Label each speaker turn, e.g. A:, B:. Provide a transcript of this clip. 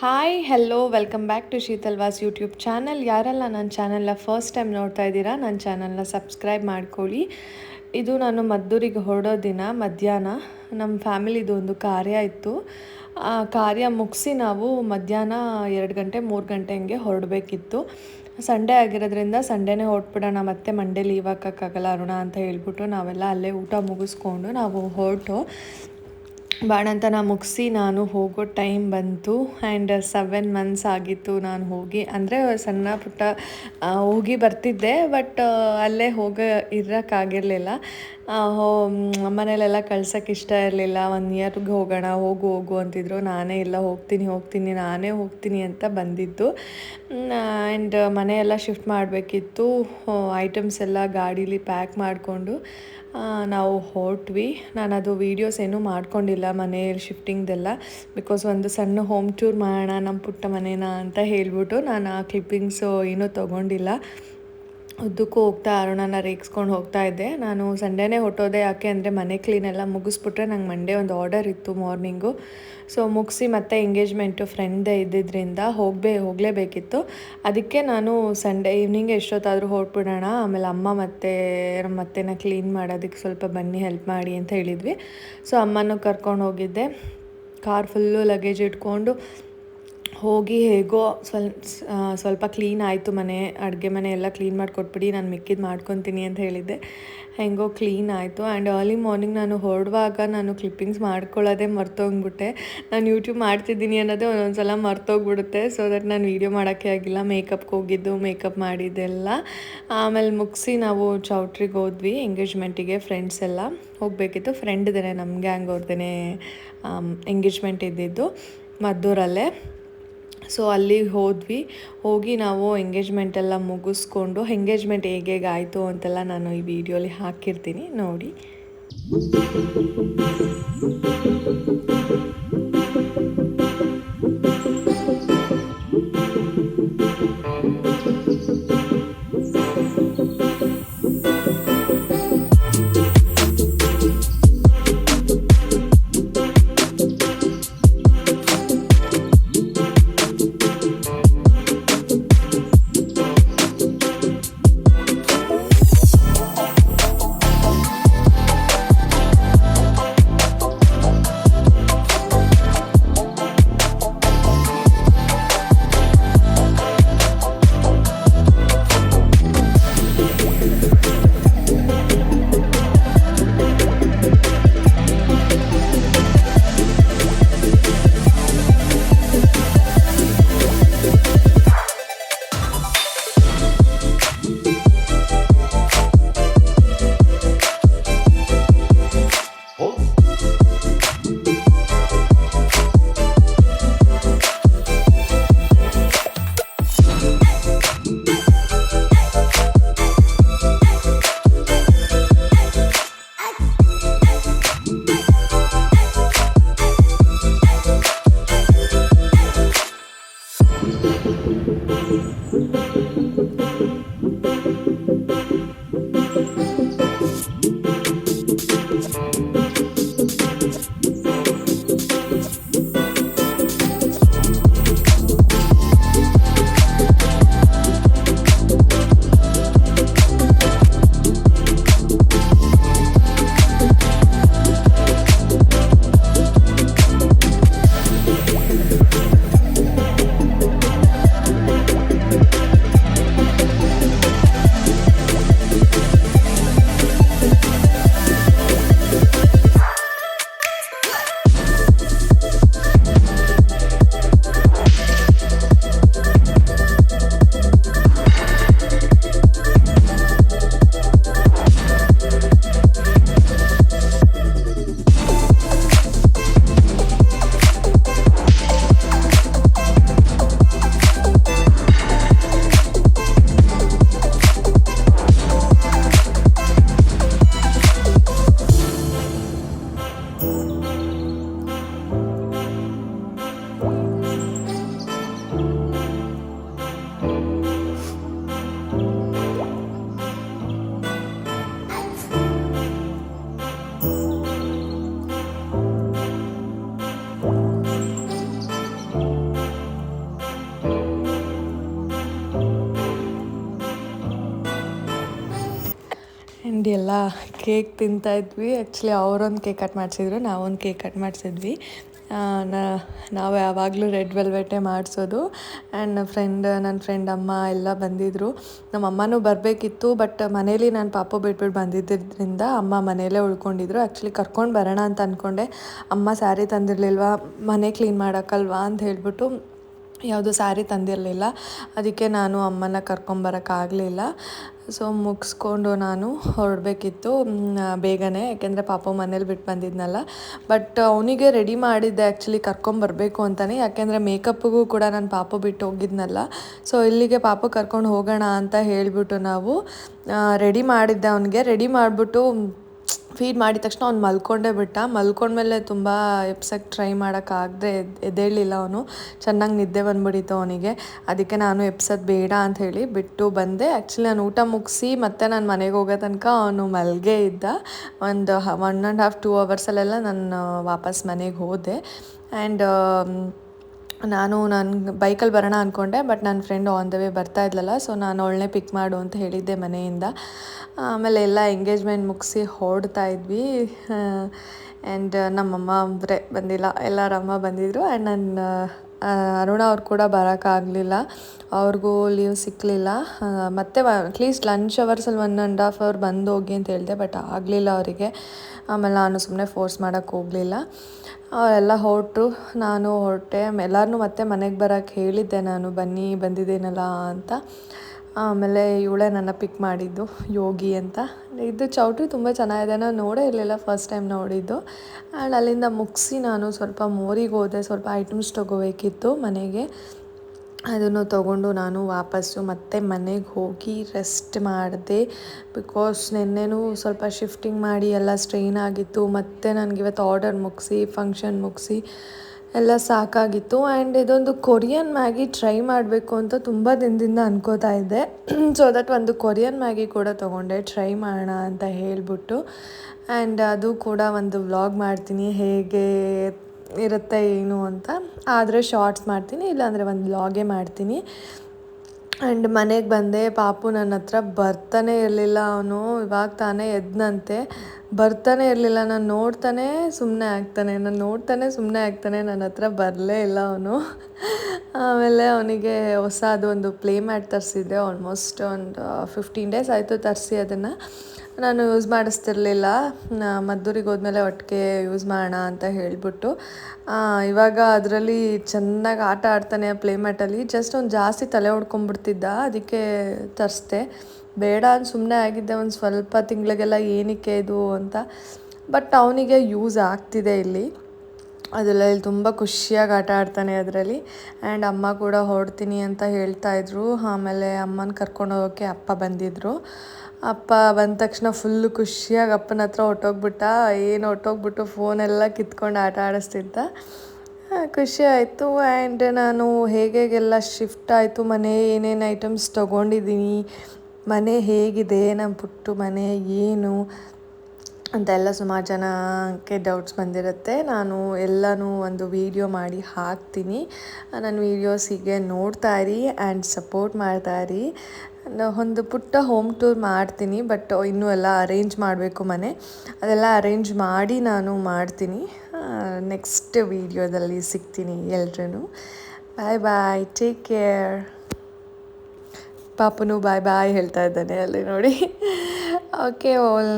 A: Hi hello welcome back to Sheetal's YouTube channel ಯಾರೆಲ್ಲ ನನ್ನ ಚಾನಲ್ನ ಫಸ್ಟ್ ಟೈಮ್ ನೋಡ್ತಾ ಇದ್ದೀರಾ, ನನ್ನ ಚಾನಲ್ನ ಸಬ್ಸ್ಕ್ರೈಬ್ ಮಾಡ್ಕೊಳ್ಳಿ. ಇದು ನಾನು ಮದ್ದೂರಿಗೆ ಹೊರಡೋ ದಿನ, ಮಧ್ಯಾಹ್ನ. ನಮ್ಮ ಫ್ಯಾಮಿಲಿದು ಒಂದು ಕಾರ್ಯ ಇತ್ತು. ಆ ಕಾರ್ಯ ಮುಗಿಸಿ ನಾವು ಮಧ್ಯಾಹ್ನ ಎರಡು ಗಂಟೆ, ಮೂರು ಗಂಟೆ ಹಂಗೆ ಹೊರಡಬೇಕಿತ್ತು. ಸಂಡೇ ಆಗಿರೋದ್ರಿಂದ ಸಂಡೇನೇ ಹೊರಟ್ಬಿಡೋಣ, ಮತ್ತೆ ಮಂಡೇ ಲೀವ್ ಅರುಣ ಅಂತ ಹೇಳ್ಬಿಟ್ಟು ನಾವೆಲ್ಲ ಅಲ್ಲೇ ಊಟ ಮುಗಿಸ್ಕೊಂಡು ನಾವು ಹೊರಟು. ಬಾಣಂತನ ಮುಗಿಸಿ ನಾನು ಹೋಗೋ ಟೈಮ್ ಬಂತು ಆ್ಯಂಡ್ ಸೆವೆನ್ ಮಂತ್ಸ್ ಆಗಿತ್ತು ನಾನು ಹೋಗಿ. ಅಂದರೆ ಸಣ್ಣ ಪುಟ್ಟ ಹೋಗಿ ಬರ್ತಿದ್ದೆ ಬಟ್ ಅಲ್ಲೇ ಹೋಗ ಇರೋಕ್ಕಾಗಿರಲಿಲ್ಲ. ಮನೇಲೆಲ್ಲ ಕಳ್ಸೋಕ್ಕೆ ಇಷ್ಟ ಇರಲಿಲ್ಲ. ಒನ್ ಇಯರ್ಗೆ ಹೋಗೋಣ, ಹೋಗು ಹೋಗು ಅಂತಿದ್ರು. ನಾನೇ ಇಲ್ಲ, ಹೋಗ್ತೀನಿ ಹೋಗ್ತೀನಿ, ನಾನೇ ಹೋಗ್ತೀನಿ ಅಂತ ಬಂದಿದ್ದು. ಆ್ಯಂಡ್ ಮನೆಯೆಲ್ಲ ಶಿಫ್ಟ್ ಮಾಡಬೇಕಿತ್ತು. ಐಟಮ್ಸ್ ಎಲ್ಲ ಗಾಡೀಲಿ ಪ್ಯಾಕ್ ಮಾಡಿಕೊಂಡು ನಾವು ಹೊರಟ್ವಿ. ನಾನು ಅದು ವೀಡಿಯೋಸ್ ಏನೂ ಮಾಡ್ಕೊಂಡಿಲ್ಲ ಮನೆಯಲ್ಲಿ ಶಿಫ್ಟಿಂಗ್ದೆಲ್ಲ ಬಿಕಾಸ್ ಒಂದು ಸಣ್ಣ ಹೋಮ್ ಟೂರ್ ಮಾಡೋಣ, ನಮ್ಮ ಪುಟ್ಟ ಮನೇನ ಅಂತ ಹೇಳ್ಬಿಟ್ಟು ನಾನು ಆ ಕ್ಲಿಪ್ಪಿಂಗ್ಸು ಏನೂ ತೊಗೊಂಡಿಲ್ಲ. ಉದ್ದಕ್ಕೂ ಹೋಗ್ತಾ ಅರುಣನ ರೇಗಿಸ್ಕೊಂಡು ಹೋಗ್ತಾ ಇದ್ದೆ. ನಾನು ಸಂಡೇನೇ ಹೊಟ್ಟೋದೆ ಯಾಕೆ ಅಂದರೆ ಮನೆ ಕ್ಲೀನೆಲ್ಲ ಮುಗಿಸ್ಬಿಟ್ರೆ ನಂಗೆ ಮಂಡೇ ಒಂದು ಆರ್ಡರ್ ಇತ್ತು ಮಾರ್ನಿಂಗು ಸೊ ಮುಗಿಸಿ ಮತ್ತೆ ಎಂಗೇಜ್ಮೆಂಟು ಫ್ರೆಂಡ್ದೇ ಇದ್ದಿದ್ದರಿಂದ ಹೋಗಬೇ, ಹೋಗಲೇಬೇಕಿತ್ತು. ಅದಕ್ಕೆ ನಾನು ಸಂಡೇ ಈವ್ನಿಂಗ್ ಎಷ್ಟೊತ್ತಾದರೂ ಹೊರಟ್ಬಿಡೋಣ, ಆಮೇಲೆ ಅಮ್ಮ ಮತ್ತು ನಮ್ಮ ಮತ್ತೆನ ಕ್ಲೀನ್ ಮಾಡೋದಕ್ಕೆ ಸ್ವಲ್ಪ ಬನ್ನಿ ಹೆಲ್ಪ್ ಮಾಡಿ ಅಂತ ಹೇಳಿದ್ವಿ. ಸೊ ಅಮ್ಮನೂ ಕರ್ಕೊಂಡು ಹೋಗಿದ್ದೆ. ಕಾರ್ ಫುಲ್ಲು ಲಗೇಜ್ ಇಟ್ಕೊಂಡು ಹೋಗಿ ಹೇಗೋ ಸ್ವಲ್ಪ ಸ್ವಲ್ಪ ಕ್ಲೀನ್ ಆಯಿತು ಮನೆ, ಅಡುಗೆ ಮನೆ ಎಲ್ಲ ಕ್ಲೀನ್ ಮಾಡಿಕೊಟ್ಬಿಡಿ, ನಾನು ಮಿಕ್ಕಿದ್ದು ಮಾಡ್ಕೊತೀನಿ ಅಂತ ಹೇಳಿದ್ದೆ. ಹೆಂಗೋ ಕ್ಲೀನ್ ಆಯಿತು. ಆ್ಯಂಡ್ ಅರ್ಲಿ ಮಾರ್ನಿಂಗ್ ನಾನು ಹೊರಡುವಾಗ ನಾನು ಕ್ಲಿಪ್ಪಿಂಗ್ಸ್ ಮಾಡ್ಕೊಳ್ಳೋದೇ ಮರ್ತೋಗ್ಬಿಟ್ಟೆ. ನಾನು ಯೂಟ್ಯೂಬ್ ಮಾಡ್ತಿದ್ದೀನಿ ಅನ್ನೋದೇ ಒಂದೊಂದು ಸಲ ಮರ್ತೋಗ್ಬಿಡುತ್ತೆ. ಸೊ ದಟ್ ನಾನು ವೀಡಿಯೋ ಮಾಡೋಕ್ಕೆ ಆಗಿಲ್ಲ. ಮೇಕಪ್ಗೆ ಹೋಗಿದ್ದು ಮೇಕಪ್ ಮಾಡಿದ್ದೆಲ್ಲ. ಆಮೇಲೆ ಮುಗಿಸಿ ನಾವು ಚೌಟ್ರಿಗೆ ಹೋದ್ವಿ ಎಂಗೇಜ್ಮೆಂಟಿಗೆ ಫ್ರೆಂಡ್ಸ್ ಎಲ್ಲ. ಹೋಗಬೇಕಿತ್ತು. ಫ್ರೆಂಡ್ದೇ ನಮ್ಮ ಗ್ಯಾಂಗ್ ಅವ್ರದ್ದೇ ಎಂಗೇಜ್ಮೆಂಟ್ ಇದ್ದಿದ್ದು ಮದ್ದೂರಲ್ಲೇ. ಸೊ ಅಲ್ಲಿಗೆ ಹೋದ್ವಿ. ಹೋಗಿ ನಾವು ಎಂಗೇಜ್ಮೆಂಟ್ ಎಲ್ಲ ಮುಗಿಸ್ಕೊಂಡು ಎಂಗೇಜ್ಮೆಂಟ್ ಹೇಗೆ ಆಯಿತು ಅಂತೆಲ್ಲ ನಾನು ಈ ವಿಡಿಯೋಲಿ ಹಾಕಿರ್ತೀನಿ, ನೋಡಿ. ಆ್ಯಂಡ್ ಎಲ್ಲ ಕೇಕ್ ತಿಂತಾಯಿದ್ವಿ ಆ್ಯಕ್ಚುಲಿ ಅವರೊಂದು ಕೇಕ್ ಕಟ್ ಮಾಡಿಸಿದ್ರು, ನಾವೊಂದು ಕೇಕ್ ಕಟ್ ಮಾಡಿಸಿದ್ವಿ. ನಾವು ಯಾವಾಗಲೂ ರೆಡ್ ವೆಲ್ವೆಟೇ ಮಾಡಿಸೋದು. ಆ್ಯಂಡ್ ನನ್ನ ಫ್ರೆಂಡ್ ನನ್ನ ಫ್ರೆಂಡ್ ಅಮ್ಮ ಎಲ್ಲ ಬಂದಿದ್ದರು ನಮ್ಮ ಅಮ್ಮನೂ ಬರಬೇಕಿತ್ತು ಬಟ್ ಮನೇಲಿ ನಾನು ಪಾಪು ಬಿಟ್ಬಿಟ್ಟು ಬಂದಿದ್ದರಿಂದ ಅಮ್ಮ ಮನೆಯಲ್ಲೇ ಉಳ್ಕೊಂಡಿದ್ರು. ಆ್ಯಕ್ಚುಲಿ ಕರ್ಕೊಂಡು ಬರೋಣ ಅಂತ ಅಂದ್ಕೊಂಡೆ ಅಮ್ಮ ಸ್ಯಾರಿ ತಂದಿರಲಿಲ್ವಾ? ಮನೆ ಕ್ಲೀನ್ ಮಾಡೋಕ್ಕಲ್ವಾ? ಅಂತ ಹೇಳ್ಬಿಟ್ಟು ಯಾವುದು ಸ್ಯಾರಿ ತಂದಿರಲಿಲ್ಲ. ಅದಕ್ಕೆ ನಾನು ಅಮ್ಮನ ಕರ್ಕೊಂಬರೋಕ್ಕಾಗಲಿಲ್ಲ ಸೊ ಮುಗಿಸ್ಕೊಂಡು ನಾನು ಹೊರಡಬೇಕಿತ್ತು ಬೇಗನೆ. ಯಾಕೆಂದರೆ ಪಾಪ ಮನೇಲಿ ಬಿಟ್ಟು ಬಂದಿದ್ನಲ್ಲ. ಬಟ್ ಅವನಿಗೆ ರೆಡಿ ಮಾಡಿದ್ದೆ ಆ್ಯಕ್ಚುಲಿ ಕರ್ಕೊಂಬರಬೇಕು ಅಂತಲೇ ಯಾಕೆಂದರೆ ಮೇಕಪ್ಪಿಗೂ ಕೂಡ ನಾನು ಪಾಪ ಬಿಟ್ಟು ಹೋಗಿದ್ನಲ್ಲ. ಸೊ ಇಲ್ಲಿಗೆ ಪಾಪ ಕರ್ಕೊಂಡು ಹೋಗೋಣ ಅಂತ ಹೇಳಿಬಿಟ್ಟು ನಾವು ರೆಡಿ ಮಾಡಿದ್ದೆ ಅವನಿಗೆ. ರೆಡಿ ಮಾಡಿಬಿಟ್ಟು ಫೀಡ್ ಮಾಡಿದ ತಕ್ಷಣ ಅವ್ನು ಮಲ್ಕೊಂಡೇ ಬಿಟ್ಟ. ಮಲ್ಕೊಂಡ್ಮೇಲೆ ತುಂಬ ಎಪ್ಸಕ್ಕೆ ಟ್ರೈ ಮಾಡೋಕ್ಕಾಗದೆ ಎದ್ದೇಳಲಿಲ್ಲ ಅವನು. ಚೆನ್ನಾಗಿ ನಿದ್ದೆ ಬಂದ್ಬಿಟ್ಟಿತ್ತು ಅವನಿಗೆ. ಅದಕ್ಕೆ ನಾನು ಎಪ್ಸೋದು ಬೇಡ ಅಂತ ಹೇಳಿ ಬಿಟ್ಟು ಬಂದೆ. ಆ್ಯಕ್ಚುಲಿ ನಾನು ಊಟ ಮುಗಿಸಿ ಮತ್ತೆ ನಾನು ಮನೆಗೆ ಹೋಗೋ ತನಕ ಅವನು ಮಲ್ಗೆ ಇದ್ದ. ಒಂದು ಒನ್ ಆ್ಯಂಡ್ ಹಾಫ್ ಟೂ ಅವರ್ಸಲ್ಲೆಲ್ಲ ನಾನು ವಾಪಸ್ ಮನೆಗೆ ಹೋದೆ. ಆ್ಯಂಡ್ ನಾನು ನನ್ನ ಬೈಕಲ್ಲಿ ಬರೋಣ ಅಂದ್ಕೊಂಡೆ ಬಟ್ ನನ್ನ ಫ್ರೆಂಡ್ ಆನ್ ದ ವೇ ಬರ್ತಾ ಇದ್ಲಲ್ಲ, ಸೊ ನಾನು ಅವಳನ್ನೇ ಪಿಕ್ ಮಾಡು ಅಂತ ಹೇಳಿದ್ದೆ ಮನೆಯಿಂದ. ಆಮೇಲೆ ಎಲ್ಲ ಎಂಗೇಜ್ಮೆಂಟ್ ಮುಗಿಸಿ ಹೊಡ್ತಾ ಇದ್ವಿ. ಆ್ಯಂಡ್ ನಮ್ಮಮ್ಮ ಅವರೇ ಬಂದಿಲ್ಲ ಎಲ್ಲರ ಅಮ್ಮ ಬಂದಿದ್ದರು ಆ್ಯಂಡ್ ನನ್ನ ಅರುಣ ಅವ್ರು ಕೂಡ ಬರೋಕ್ಕಾಗಲಿಲ್ಲ ಅವ್ರಿಗೂ ಲೀವ್ ಸಿಕ್ಕಲಿಲ್ಲ ಮತ್ತೆ ಅಟ್ಲೀಸ್ಟ್ ಲಂಚ್ ಅವರ್ಸಲ್ಲಿ ಒನ್ ಆ್ಯಂಡ್ ಹಾಫ್ ಅವರ್ ಬಂದು ಹೋಗಿ ಅಂತ ಹೇಳಿದೆ ಬಟ್ ಆಗಲಿಲ್ಲ ಅವರಿಗೆ. ಆಮೇಲೆ ನಾನು ಸುಮ್ಮನೆ ಫೋರ್ಸ್ ಮಾಡೋಕ್ಕೆ ಹೋಗಲಿಲ್ಲ. ಅವರೆಲ್ಲ ಹೊರಟು. ನಾನು ಹೊರಟೆ. ಎಲ್ಲರನ್ನೂ ಮತ್ತೆ ಮನೆಗೆ ಬರೋಕ್ಕೆ ಹೇಳಿದ್ದೆ ನಾನು, ಬನ್ನಿ ಬಂದಿದ್ದೇನಲ್ಲ ಅಂತ. ಆಮೇಲೆ ಇವಳೇ ನನ್ನ ಪಿಕ್ ಮಾಡಿದ್ದು, ಯೋಗಿ ಅಂತ. ಇದು ಚೌಟ್ರಿ ತುಂಬ ಚೆನ್ನಾಗಿದೆ. ನಾನು ನೋಡೇ ಇರಲಿಲ್ಲ ಫಸ್ಟ್ ಟೈಮ್ ನೋಡಿದ್ದು. ಆ್ಯಂಡ್ ಅಲ್ಲಿಂದ ಮುಗಿಸಿ ನಾನು ಸ್ವಲ್ಪ ಮೋರಿಗೆ ಹೋದೆ. ಸ್ವಲ್ಪ ಐಟಮ್ಸ್ ತೊಗೋಬೇಕಿತ್ತು ಮನೆಗೆ. ಅದನ್ನು ತಗೊಂಡು ನಾನು ವಾಪಸ್ಸು ಮತ್ತೆ ಮನೆಗೆ ಹೋಗಿ ರೆಸ್ಟ್ ಮಾಡಿದೆ. ಬಿಕಾಸ್ ನಿನ್ನೆನೂ ಸ್ವಲ್ಪ ಶಿಫ್ಟಿಂಗ್ ಮಾಡಿ ಎಲ್ಲ ಸ್ಟ್ರೈನ್ ಆಗಿತ್ತು. ಮತ್ತು ನನಗೆ ಇವತ್ತು ಆರ್ಡರ್ ಮುಗಿಸಿ ಫಂಕ್ಷನ್ ಮುಗಿಸಿ. ಎಲ್ಲ ಸಾಕಾಗಿತ್ತು. ಆ್ಯಂಡ್ ಇದೊಂದು ಕೊರಿಯನ್ ಮ್ಯಾಗಿ ಟ್ರೈ ಮಾಡಬೇಕು ಅಂತ ತುಂಬ ದಿನದಿಂದ ಅನ್ಕೋತಾ ಇದ್ದೆ. ಸೊ ದಟ್ ಒಂದು ಕೊರಿಯನ್ ಮ್ಯಾಗಿ ಕೂಡ ತೊಗೊಂಡೆ. ಟ್ರೈ ಮಾಡೋಣ ಅಂತ ಹೇಳಿಬಿಟ್ಟು. ಆ್ಯಂಡ್ ಅದು ಕೂಡ ಒಂದು ವ್ಲಾಗ್ ಮಾಡ್ತೀನಿ. ಹೇಗೆ ಇರುತ್ತೆ, ಏನು ಅಂತ. ಆದರೆ ಶಾರ್ಟ್ಸ್ ಮಾಡ್ತೀನಿ. ಇಲ್ಲಾಂದರೆ ಒಂದು ವ್ಲಾಗೇ ಮಾಡ್ತೀನಿ. ಆ್ಯಂಡ್ ಮನೆಗೆ ಬಂದೆ, ಪಾಪು ನನ್ನ ಹತ್ರ ಬರ್ತಾನೆ ಇರಲಿಲ್ಲ ಅವನು, ಇವಾಗ ತಾನೇ ಎದ್ನಂತೆ. ಬರ್ತಾನೆ ಇರಲಿಲ್ಲ, ನಾನು ನೋಡ್ತಾನೆ ಸುಮ್ಮನೆ ಆಗ್ತಾನೆ, ನಾನು ನೋಡ್ತಾನೆ ಸುಮ್ಮನೆ ಆಗ್ತಾನೆ ನನ್ನ ಹತ್ರ ಬರಲೇ ಇಲ್ಲ ಅವನು. ಆಮೇಲೆ ಅವನಿಗೆ ಹೊಸದು ಒಂದು ಪ್ಲೇ ಮ್ಯಾಟ್ ತರಿಸಿದ್ದೆ ಆಲ್ಮೋಸ್ಟ್ ಒಂದು ಫಿಫ್ಟೀನ್ ಡೇಸ್ ಆಯಿತು ತರಿಸಿ ಅದನ್ನು. ನಾನು ಯೂಸ್ ಮಾಡಿಸ್ತಿರ್ಲಿಲ್ಲ. ಮದ್ದೂರಿಗೆ ಹೋದ್ಮೇಲೆ ಒಟ್ಟಿಗೆ ಯೂಸ್ ಮಾಡೋಣ ಅಂತ ಹೇಳಿಬಿಟ್ಟು. ಇವಾಗ ಅದರಲ್ಲಿ ಚೆನ್ನಾಗಿ ಆಟ ಆಡ್ತಾನೆ ಪ್ಲೇ ಜಸ್ಟ್ ಒಂದು ಜಾಸ್ತಿ ತಲೆ ಹೊಡ್ಕೊಂಬಿಡ್ತಿದ್ದ, ಅದಕ್ಕೆ ತರಿಸ್ದೆ. ಬೇಡ ಅಂತ ಸುಮ್ಮನೆ ಆಗಿದ್ದೆ ಒಂದು ಸ್ವಲ್ಪ ತಿಂಗಳಿಗೆಲ್ಲ ಏನಕ್ಕೆ ಇದು ಅಂತ. ಬಟ್ ಅವನಿಗೆ ಯೂಸ್ ಆಗ್ತಿದೆ ಇಲ್ಲಿ. ಅದರಲ್ಲಿ ತುಂಬ ಖುಷಿಯಾಗಿ ಆಟ ಆಡ್ತಾನೆ ಅದರಲ್ಲಿ. ಆ್ಯಂಡ್ ಅಮ್ಮ ಕೂಡ ಹೊಡ್ತೀನಿ ಅಂತ ಹೇಳ್ತಾ ಇದ್ರು. ಆಮೇಲೆ ಅಮ್ಮನ ಕರ್ಕೊಂಡು ಹೋಗೋಕ್ಕೆ ಅಪ್ಪ ಬಂದಿದ್ದರು ಅಪ್ಪ ಬಂದ ತಕ್ಷಣ ಫುಲ್ಲು ಖುಷಿಯಾಗಿ ಅಪ್ಪನ ಹತ್ರ ಹೊಟ್ಟೋಗ್ಬಿಟ್ಟ ಏನು ಹೊಟ್ಟೋಗ್ಬಿಟ್ಟು ಫೋನೆಲ್ಲ ಕಿತ್ಕೊಂಡು ಆಟ ಆಡಿಸ್ತಿದ್ದ. ಖುಷಿ ಆಯಿತು. ಆ್ಯಂಡ್ ನಾನು ಹೇಗೆಲ್ಲ ಶಿಫ್ಟ್ ಆಯಿತು, ಮನೆ ಏನೇನು ಐಟಮ್ಸ್ ತೊಗೊಂಡಿದ್ದೀನಿ, ಮನೆ ಹೇಗಿದೆ ನಮ್ಮ ಪುಟ್ಟು ಮನೆ ಏನು ಅಂತೆಲ್ಲ ಸುಮಾರು ಜನಕ್ಕೆ ಡೌಟ್ಸ್ ಬಂದಿರುತ್ತೆ. ನಾನು ಎಲ್ಲನೂ ಒಂದು ವೀಡಿಯೋ ಮಾಡಿ ಹಾಕ್ತೀನಿ. ನನ್ನ ವೀಡಿಯೋಸ್ ಹೀಗೆ ಇರಿ ಆ್ಯಂಡ್ ಸಪೋರ್ಟ್ ಮಾಡ್ತಾ ಇರಿ. ಒಂದು ಪುಟ್ಟ ಹೋಮ್ ಟೂರ್ ಮಾಡ್ತೀನಿ ಬಟ್ ಇನ್ನೂ ಎಲ್ಲ ಅರೇಂಜ್ ಮಾಡಬೇಕು ಮನೆ. ಅದೆಲ್ಲ ಅರೇಂಜ್ ಮಾಡಿ ನಾನು ಮಾಡ್ತೀನಿ. ನೆಕ್ಸ್ಟ್ ವೀಡಿಯೋದಲ್ಲಿ ಸಿಗ್ತೀನಿ ಎಲ್ರೂ ಬಾಯ್ ಬಾಯ್ ಟೇಕ್ ಕೇರ್ ಪಾಪನು ಬಾಯ್ ಬಾಯ್ ಹೇಳ್ತಾ ಇದ್ದಾನೆ ಅಲ್ಲಿ ನೋಡಿ. ಓಕೆ ಓಲ್